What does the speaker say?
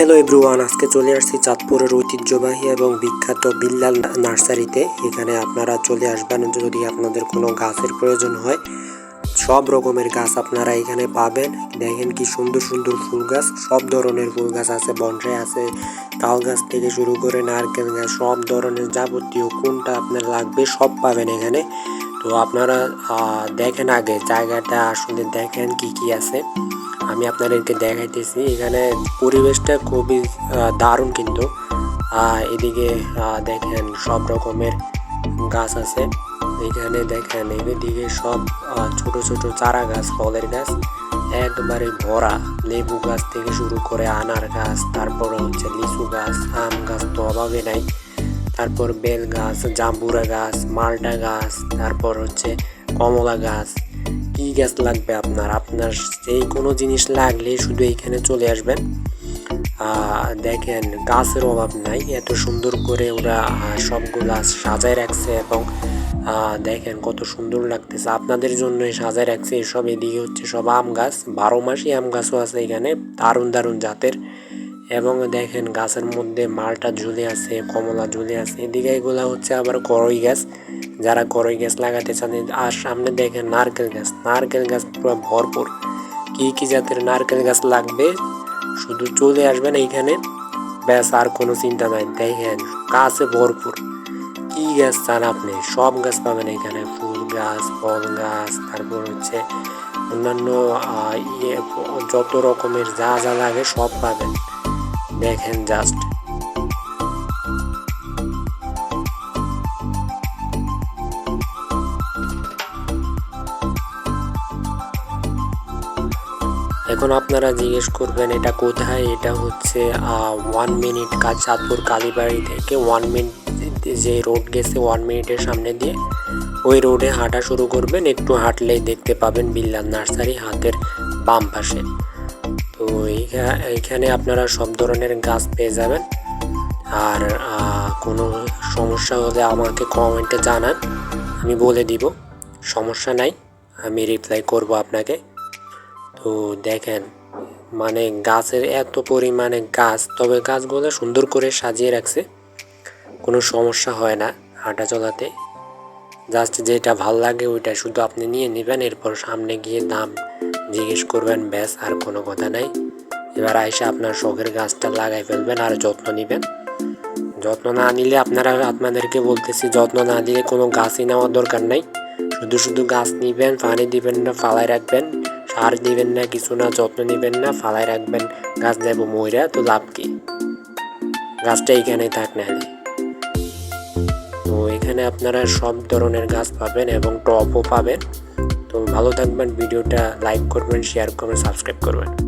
Hello everyone আজকে চলে আসছি চাঁদপুরের ঐতিহ্যবাহী এবং বিখ্যাত বিল্লাল নার্সারিতে। এখানে আপনারা চলে আসবেন যদি আপনাদের কোনো গাছের প্রয়োজন হয়। সব রকমের গাছ আপনারা এখানে পাবেন। দেখেন কি সুন্দর সুন্দর ফুল গাছ, সব ধরনের ফুল গাছ আছে, বনসাই আছে, তাল গাছ থেকে শুরু করে নারকেল গাছ, সব ধরনের যাবতীয় কোনটা আপনার লাগবে সব পাবেন এখানে। তো আপনারা দেখেন আগে জায়গাটা, আসলে দেখেন কি কি আছে। আমি আপনাদেরকে দেখাইতেছি, এখানে পরিবেশটা খুবই দারুণ কিন্তু। এদিকে দেখেন সব রকমের গাছ আছে। এখানে দেখেন এদিকে সব ছোট ছোট চারা গাছ, ফলের গাছ, একবারে ভরা। লেবু গাছ থেকে শুরু করে আনার গাছ, তারপরে হচ্ছে লিচু গাছ, আম গাছ তো অভাবে নাই। তারপর বেল গাছ, জাম্বুরা গাছ, মালটা গাছ, তারপর হচ্ছে কমলা গাছ কি গাছ লাগবে আপনার? আপনার যেই কোনো জিনিস লাগলে শুধু এইখানে চলে আসবেন। দেখেন, গাছের অভাব নাই, এত সুন্দর করে ওরা সবগুলা সাজায় রাখছে এবং দেখেন কত সুন্দর লাগতেছে। আপনাদের জন্য সাজায় রাখছে, এসব এদিকে হচ্ছে সব আম গাছ, বারো মাসই আম গাছও আছে এখানে, দারুণ দারুণ জাতের। এবং দেখেন গাছের মধ্যে মালটা ঝুলে আছে, কমলা ঝুলে আছে, এদিকে এগুলা হচ্ছে আবার করই গাছ। যারা করই গাছ লাগাতে চান, আর সামনে দেখেন নারকেল গাছ। নারকেল গাছ পুরো ভরপুর। কি কি জাতের নারকেল গাছ লাগবে? শুধু চলে আসবেন এইখানে। ব্যাস, আর কোনো চিন্তা নাই। দেখেন, গাছে ভরপুর। কি গাছ চান আপনি? সব গাছ পাবেন এখানে ফুল গাছ, ফল গাছ, তারপর হচ্ছে অন্যান্য ইয়ে যত রকমের যা যা লাগে সব পাবেন। দেখেন জাস্ট এখন আপনারা জিজ্ঞেস করবেন, এটা কোথায়? এটা হচ্ছে ওয়ান মিনিট কাজ চাঁদপুর কালীবাড়ি থেকে ওয়ান মিনিট যে রোড গেছে ওয়ান মিনিটের সামনে দিয়ে ওই রোডে হাঁটা শুরু করবেন। একটু হাঁটলেই দেখতে পাবেন বিল্লাল নার্সারি হাতের বাম পাশে। তো এইখা- এইখানে আপনারা সব ধরনের গাছ পেয়ে যাবেন। আর কোনো সমস্যা হলে আমাকে কমেন্টে জানান, আমি বলে দিব। সমস্যা নাই, আমি রিপ্লাই করব আপনাকে। তো দেখেন মানে গাছের এত পরিমাণে গাছ, তবে গাছগুলো সুন্দর করে সাজিয়ে রাখছে। কোনো সমস্যা হয় না হাঁটা চলাতে। জাস্ট যেটা ভালো লাগে ওইটা শুধু আপনি নিয়ে নেবেন, এরপর সামনে গিয়ে দাম জিজ্ঞেস করবেন, ব্যাস আর কোনো কথা নাই। এবার আইসা আপনার শখের গাছটা লাগাই ফেলবেন আর যত্ন নেবেন। যত্ন না নিলে আপনারা আপনাদেরকে বলতেছি, যত্ন না দিলে কোনো গাছই নেওয়ার দরকার নাই। শুধু শুধু গাছ নিবেন, পানি দিবেন না ফালাই রাখবেন। সার দিবেন না, কিছু না, যত্ন নেবেন না ফালাই রাখবেন। গাছ যাব ময়রা, তো লাভ কি? গাছটা এখানেই থাক না তো এখানে আপনারা সব ধরনের গাছ পাবেন এবং টপও পাবেন। তো ভালো থাকবেন, ভিডিওটা লাইক করবেন শেয়ার করবেন সাবস্ক্রাইব করবেন।